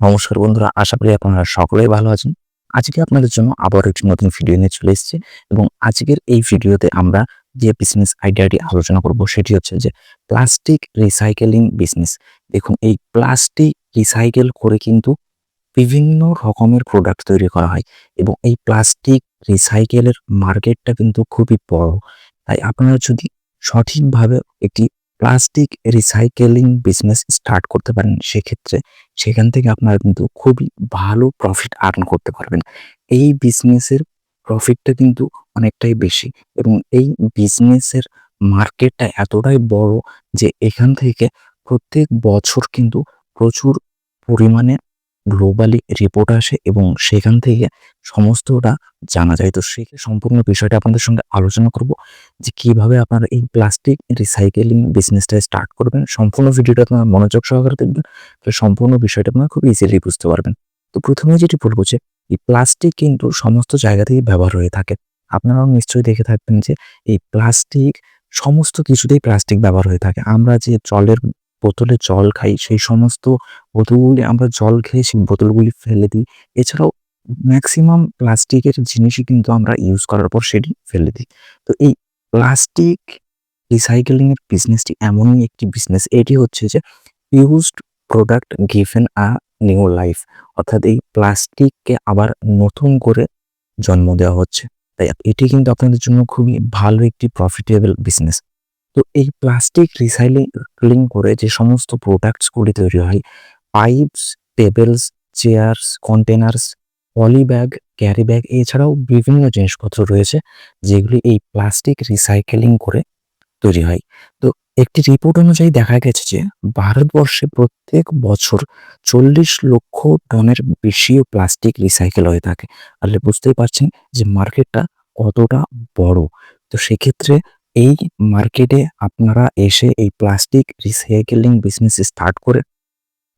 নমস্কার বন্ধুরা, আশা করি আপনারা সকলেই ভালো আছেন। আজকে আপনাদের জন্য আবার একটি নতুন ভিডিও নিয়ে চলে এসেছি এবং আজকের এই ভিডিওতে আমরা যে বিজনেস আইডিয়াটি আলোচনা করব সেটি হচ্ছে যে প্লাস্টিক রিসাইকেলিং বিজনেস দেখুন, এই প্লাস্টিক রিসাইকেল করে কিন্তু বিভিন্ন রকমের প্রোডাক্ট তৈরি করা হয় এবং এই প্লাস্টিক রিসাইকেলের মার্কেটটা কিন্তু খুবই বড়। তাই আপনারা যদি সঠিকভাবে একটি প্লাস্টিক রিসাইকেলিং বিজনেস স্টার্ট করতে পারেন সেক্ষেত্রে সেখান থেকে আপনারা কিন্তু খুবই ভালো প্রফিট আর্ন করতে পারবেন। এই বিজনেসের প্রফিটটা কিন্তু অনেকটাই বেশি এবং এই বিজনেসের মার্কেটটা এতটাই বড় যে এখান থেকে প্রত্যেক বছর কিন্তু প্রচুর পরিমাণে গ্লোবালি রিপোর্ট আসে এবং সেখান থেকে সমস্তটা জানা যায়। তো সেই সম্পূর্ণ বিষয়টা আপনাদের সঙ্গে আলোচনা করব যে কীভাবে আপনারা এই প্লাস্টিক রিসাইকেলিং বিজনেসটা স্টার্ট করবেন। সম্পূর্ণ ভিডিওটা আপনারা মনোযোগ সহকারে দেখবেন, তাহলে সম্পূর্ণ বিষয়টা আপনারা খুব ইজিলি বুঝতে পারবেন। তো প্রথমে যেটি বলব যে, এই প্লাস্টিক কিন্তু সমস্ত জায়গা থেকেই ব্যবহার হয়ে থাকে। আপনারাও নিশ্চয়ই দেখে থাকবেন যে, এই প্লাস্টিক সমস্ত কিছুতেই প্লাস্টিক ব্যবহার হয়ে থাকে। আমরা যে জলের বোতলে জল খাই, সেই সমস্ত বোতলগুলি আমরা জল খেয়ে সেই বোতলগুলি ফেলে দিই। এছাড়াও ম্যাক্সিমাম প্লাস্টিকের জিনিসই কিন্তু আমরা ইউজ করার পর সেটি ফেলে দিই। তো এই প্লাস্টিক রিসাইকেলিংয়ের বিজনেসটি এমনই একটি বিজনেস এটি হচ্ছে যে used product given a new life অর্থাৎ এই প্লাস্টিককে আবার নতুন করে জন্ম দেওয়া হচ্ছে। তাই এটি কিন্তু আপনাদের জন্য খুবই ভালো একটি প্রফিটেবল বিজনেস তো এই প্লাস্টিক রিসাইক্লিং করে যে সমস্ত প্রোডাক্টসগুলি তৈরি হয় pipes tables chairs containers poly bag carry bag এছাড়াও বিভিন্ন জিনিসপত্র রয়েছে যেগুলি এই প্লাস্টিক রিসাইকেলিং করে তৈরি হয়। তো একটি রিপোর্ট অনুযায়ী দেখা গেছে যে ভারতবর্ষে প্রত্যেক বছর চল্লিশ লক্ষ টনের বেশিও প্লাস্টিক রিসাইকেল হয়ে থাকে। তাহলে বুঝতেই পারছেন যে মার্কেটটা কতটা বড়। তো সেক্ষেত্রে এই মার্কেটে আপনারা এসে এই প্লাস্টিক রিসাইকেলিং বিজনেস স্টার্ট করে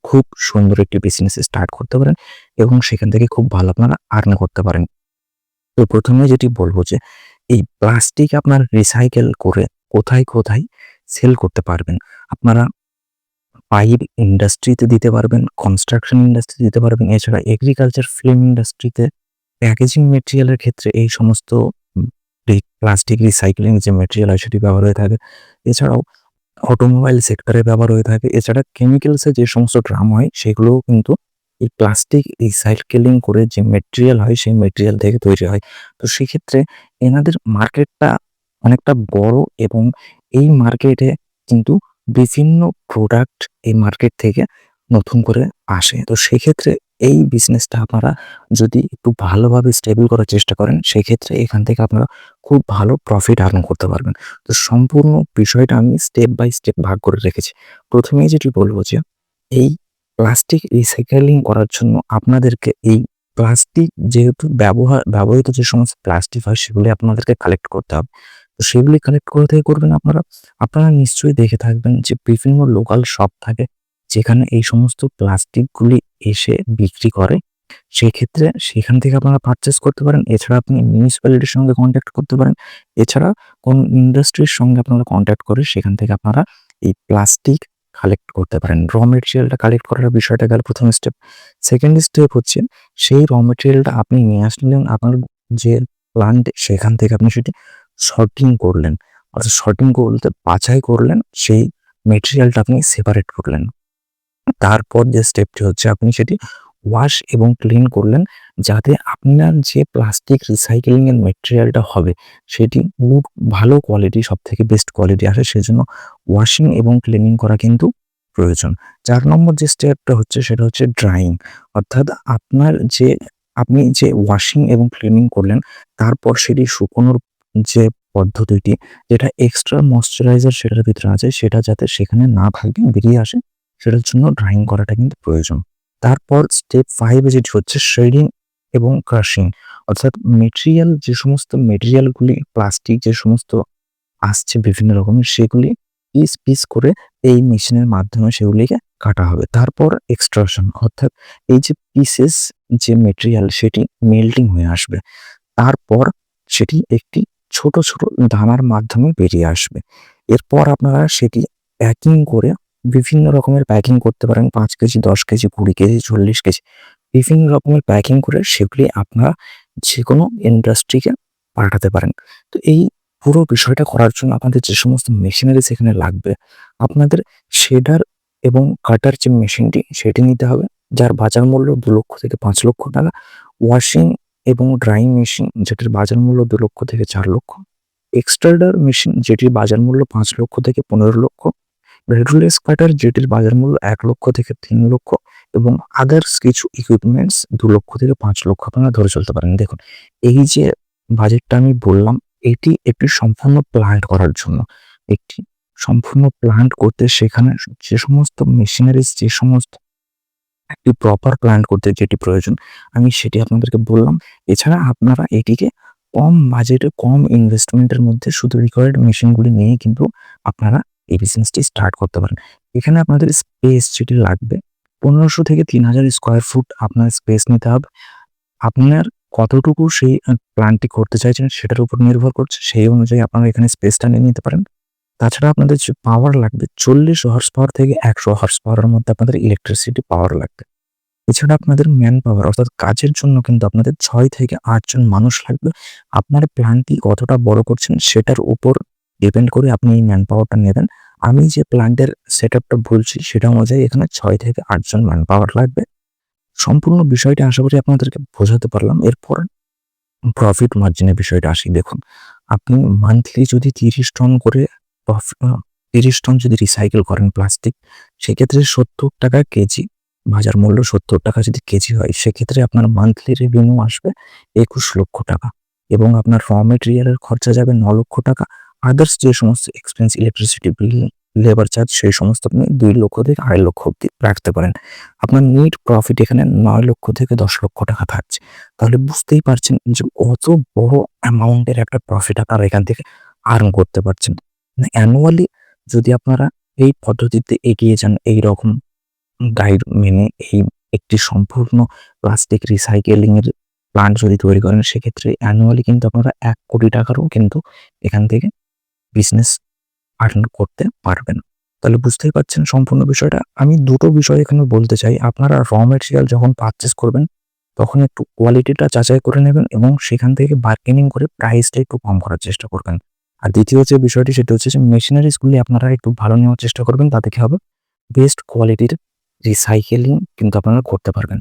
খুব সুন্দর একটি বিজনেস স্টার্ট করতে পারেন এবং সেখান থেকে খুব ভালো আপনারা আর্ন করতে পারেন। তো প্রথমে যেটি বলব যে, এই প্লাস্টিক আপনার রিসাইকেল করে কোথায় কোথায় সেল করতে পারবেন। আপনারা পাইপ ইন্ডাস্ট্রিতে দিতে পারবেন কনস্ট্রাকশন ইন্ডাস্ট্রি দিতে পারবেন, এছাড়া এগ্রিকালচার ফিল্ম ইন্ডাস্ট্রিতে প্যাকেজিং মেটেরিয়ালের ক্ষেত্রে এই সমস্ত প্লাস্টিক রিসাইক্লিং যে মেটেরিয়াল হয় সেটি ব্যবহার হয়ে থাকে। এছাড়াও অটোমোবাইল সেক্টরে ব্যবহার হয়ে থাকে। এছাড়া কেমিক্যালসে যে সমস্ত ড্রাম হয়, সেগুলোও কিন্তু এই প্লাস্টিক রিসাইকেলিং করে যে মেটেরিয়াল হয়, সেই মেটেরিয়াল থেকে তৈরি হয়। তো সেক্ষেত্রে এনাদের মার্কেটটা অনেকটা বড় এবং এই মার্কেটে কিন্তু বিভিন্ন প্রোডাক্ট এই মার্কেট থেকে নতুন করে আসে। তো সেক্ষেত্রে এই বিজনেসটা আপনারা যদি একটু ভালোভাবে স্টেবল করার চেষ্টা করেন, সেক্ষেত্রে এখান থেকে আপনারা খুব ভালো প্রফিট আর্ন করতে পারবেন। তো সম্পূর্ণ বিষয়টা আমি স্টেপ বাই স্টেপ ভাগ করে রেখেছি। প্রথমেই যেটি বলব যে, এই প্লাস্টিক রিসাইকেলিং করার জন্য আপনাদেরকে এই প্লাস্টিক যেহেতু ব্যবহার, ব্যবহৃত যে সমস্ত প্লাস্টিক হয়, সেগুলি আপনাদেরকে কালেক্ট করতে হবে। তো সেগুলি কালেক্ট করে থেকে করবেন আপনারা? আপনারা নিশ্চয়ই দেখে থাকবেন যে বিভিন্ন লোকাল শপ থাকে, যেখানে এই সমস্ত প্লাস্টিকগুলি এসে বিক্রি করে, সেক্ষেত্রে সেখান থেকে আপনারা পারচেস করতে পারেন। এছাড়া আপনি মিউনিসিপ্যালিটির সঙ্গে কন্ট্যাক্ট করতে পারেন। এছাড়া কোন ইন্ডাস্ট্রির সঙ্গে আপনারা কন্ট্যাক্ট করে সেখান থেকে আপনারা এই প্লাস্টিক কালেক্ট করতে পারেন। র মেটেরিয়ালটা কালেক্ট করার বিষয়টা গেল প্রথম স্টেপ সেকেন্ড স্টেপ হচ্ছে সেই র মেটেরিয়ালটা আপনি নিয়ে আসলেন, আপনার যে প্লান্ট সেখান থেকে আপনি সেটি শর্টিং করলেন। অর্থাৎ শর্টিং করতে বাছাই করলেন, সেই মেটেরিয়ালটা আপনি সেপারেট করলেন। তারপর যে স্টেপটি হচ্ছে, আপনি সেটি ওয়াশ এবং ক্লিন করলেন যাতে আপনার যে প্লাস্টিক রিসাইকেলিং এর মেটেরিয়ালটা হবে, সেটি খুব ভালো কোয়ালিটি সব থেকে বেস্ট কোয়ালিটি আসে, সেজন্য ওয়াশিং এবং ক্লিনিং করা কিন্তু প্রয়োজন। চার নম্বর যে স্টেপটা হচ্ছে, সেটা হচ্ছে ড্রাইং অর্থাৎ আপনার যে, আপনি যে ওয়াশিং এবং ক্লিনিং করলেন, তারপর সেটি শুকোনোর যে পদ্ধতিটি, যেটা এক্সট্রা ময়শ্চারাইজার সেটার ভিতরে আছে, সেটা যাতে সেখানে না থাকে, বেরিয়ে আসে সেটার জন্য ড্রাইং করাটা কিন্তু প্রয়োজন। তারপর স্টেপ ফাইভে যেটি হচ্ছে শেডিং এবং ক্রাশিং অর্থাৎ মেটেরিয়াল যে সমস্ত মেটেরিয়ালগুলি প্লাস্টিক যে সমস্ত আসছে বিভিন্ন রকমের, সেগুলি পিস পিস করে এই মেশিনের মাধ্যমে সেগুলিকে কাটা হবে। তারপর এক্সট্রাকশন অর্থাৎ এই যে পিসেস যে মেটেরিয়াল সেটি মেল্টিং হয়ে আসবে। তারপর সেটি একটি ছোট ছোট দানার মাধ্যমে বেরিয়ে আসবে। এরপর আপনারা সেটি প্যাকিং করে বিভিন্ন রকমের প্যাকিং করতে পারেন, পাঁচ কেজি, দশ কেজি, কুড়ি কেজি, চল্লিশ কেজি। বিভিন্ন রকমের প্যাকিং করে সেগুলি আপনারা যে কোনো ইন্ডাস্ট্রিকে পাঠাতে পারেন। তো এই পুরো বিষয়টা করার জন্য আপনাদের যে সমস্ত মেশিনারি সেখানে লাগবে, আপনাদের শেডার এবং কাটার যে মেশিনটি সেটি নিতে হবে, যার বাজার মূল্য দু লক্ষ থেকে পাঁচ লক্ষ টাকা। ওয়াশিং এবং ড্রাইং মেশিন যেটির বাজার মূল্য দু লক্ষ থেকে চার লক্ষ। এক্সট্রাডার মেশিন যেটির বাজার মূল্য পাঁচ লক্ষ থেকে পনেরো লক্ষ। রেডুলেস কাটার যেটির বাজার মূল্য এক লক্ষ থেকে তিন লক্ষ এবং আদার্স কিছু ইকুইপমেন্টস দু লক্ষ থেকে পাঁচ লক্ষ আপনারা ধরে চলতে পারেন। দেখুন, এই যে বাজেটটা আমি বললাম, এটি একটি সম্পূর্ণ প্ল্যান্ট করার জন্য। একটি সম্পূর্ণ প্ল্যান্ট করতে সেখানে যে সমস্ত মেশিনারিজ যে সমস্ত একটি প্রপার প্ল্যান্ট করতে যেটি প্রয়োজন, আমি সেটি আপনাদেরকে বললাম। এছাড়া আপনারা এটিকে কম বাজেটে কম ইনভেস্টমেন্টের মধ্যে শুধু রিকোয়ার্ড মেশিনগুলি নিয়ে কিন্তু আপনারা এই বিজনেসটি স্টার্ট করতে পারেন। এখানে আপনাদের স্পেস যেটি লাগবে, পনেরোশো থেকে তিন হাজার স্কোয়ার ফুট আপনার স্পেস নিতে হবে। আপনার কতটুকু সেই প্ল্যানটি করতে চাইছেন সেটার উপর নির্ভর করছে, সেই অনুযায়ী আপনারা এখানে স্পেসটা নিয়ে নিতে পারেন। তাছাড়া আপনাদের যে পাওয়ার লাগবে, চল্লিশ হর্স পাওয়ার থেকে একশো হর্স পাওয়ারের মধ্যে আপনাদের ইলেকট্রিসিটি পাওয়ার লাগবে। এছাড়া আপনাদের ম্যান পাওয়ার অর্থাৎ কাজের জন্য কিন্তু আপনাদের ছয় থেকে আটজন মানুষ লাগবে। আপনার প্ল্যানটি কতটা বড় করছেন সেটার উপর ডিপেন্ড করে আপনি এই ম্যান পাওয়ারটা নেবেন আমি যে প্ল্যান্টের সেট আপটা বলছি সেটা অনুযায়ী এখানে ছয় থেকে আটজন ম্যান পাওয়ার লাগবে। সম্পূর্ণ বিষয়টা আশা করি আপনাদেরকে বোঝাতে পারলাম। এরপর প্রফিট মার্জিনের বিষয়টা আসি। দেখুন, আপনি মান্থলি যদি তিরিশ টন করে তিরিশ টন যদি রিসাইকেল করেন প্লাস্টিক, সেক্ষেত্রে সত্তর টাকা কেজি, বাজার মূল্য সত্তর টাকা যদি কেজি হয়, সেক্ষেত্রে আপনার মান্থলি রেভিনিউ আসবে একুশ লক্ষ টাকা এবং আপনার র মেটেরিয়ালের খরচা যাবে ন লক্ষ টাকা। আদার্স যে সমস্ত expense electricity bill labour charge সেই সমস্ত আপনি দুই লক্ষ থেকে আড়াই লক্ষ অব্দি রাখতে পারেন। আপনার নিট প্রফিট এখানে নয় লক্ষ থেকে দশ লক্ষ টাকা থাকছে। তাহলে বুঝতেই পারছেন যে কত বড় অ্যামাউন্টের একটা প্রফিট আপনারা এখান থেকে আর্ন করতে পারছেন। অ্যানুয়ালি যদি আপনারা এই পদ্ধতিতে এগিয়ে যান এই রকম গাইড মেনে এই একটি সম্পূর্ণ প্লাস্টিক রিসাইকেলিং এর প্লান্ট যদি তৈরি করেন, সেক্ষেত্রে অ্যানুয়ালি কিন্তু আপনারা এক কোটি টাকারও কিন্তু এখান থেকে বিজনেস আর্ন করতে পারবেন। তাহলে বুঝতেই পারছেন সম্পূর্ণ বিষয়টা। আমি দুটো বিষয় এখানে বলতে চাই। আপনারা র মেটেরিয়াল যখন পারচেস করবেন, তখন একটু কোয়ালিটিটা যাচাই করে নেবেন এবং সেখান থেকে বার্গেনিং করে প্রাইসটা একটু কম করার চেষ্টা করবেন। আর দ্বিতীয় যে বিষয়টি, সেটা হচ্ছে যে মেশিনারিজগুলি আপনারা একটু ভালো নেওয়ার চেষ্টা করবেন, তাতে কি হবে? বেস্ট কোয়ালিটির রিসাইকেলিং কিন্তু আপনারা করতে পারবেন।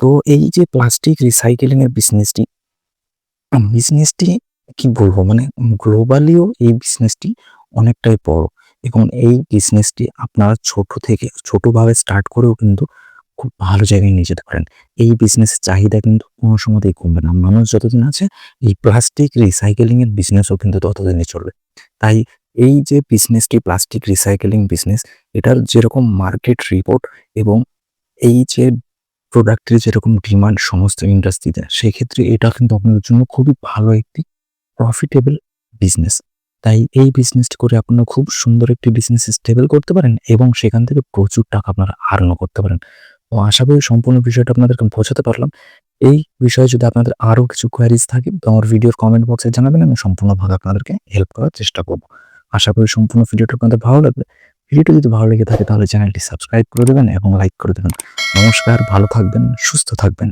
তো এই যে প্লাস্টিক রিসাইকেলিংয়ের বিজনেসটি বিজনেসটি কি বলব? মানে গ্লোবালিও এই বিজনেসটি অনেকটাই বড়। এবং এই বিজনেসটি আপনারা ছোট থেকে, ছোটোভাবে স্টার্ট করেও কিন্তু খুব ভালো জায়গায় নিয়ে যেতে পারেন। এই বিজনেসের চাহিদা কিন্তু কোনো সময়তেই কমবে না। মানুষ যতদিন আছে, এই প্লাস্টিক রিসাইকেলিংয়ের বিজনেসও কিন্তু ততদিনই চলবে। তাই এই যে বিজনেসটি প্লাস্টিক রিসাইকেলিং বিজনেস এটার যেরকম মার্কেট রিপোর্ট এবং এই যে প্রোডাক্টের যেরকম ডিমান্ড সমস্ত ইন্ডাস্ট্রিতে সেক্ষেত্রে এটা কিন্তু আপনাদের জন্য খুবই ভালো একটি প্রফিটেবল বিজনেস তাই এই বিজনেসটি করে আপনারা খুব সুন্দর একটি বিজনেস স্টেবল করতে পারেন এবং সেখান থেকে প্রচুর টাকা আপনারা আর্নও করতে পারেন। তো আশা করি সম্পূর্ণ বিষয়টা আপনাদেরকে বোঝাতে পারলাম। এই বিষয়ে যদি আপনাদের আরও কিছু কোয়ারিজ থাকে, তো আমার ভিডিওর কমেন্ট বক্সে জানাবেন, আমি সম্পূর্ণভাবে আপনাদেরকে হেল্প করার চেষ্টা করব। আশা করি সম্পূর্ণ ভিডিওটা আপনাদের ভালো লাগবে। ভিডিওটি যদি ভালো লেগে থাকে, তাহলে চ্যানেলটি সাবস্ক্রাইব করে দেবেন এবং লাইক করে দেবেন। নমস্কার, ভালো থাকবেন, সুস্থ থাকবেন।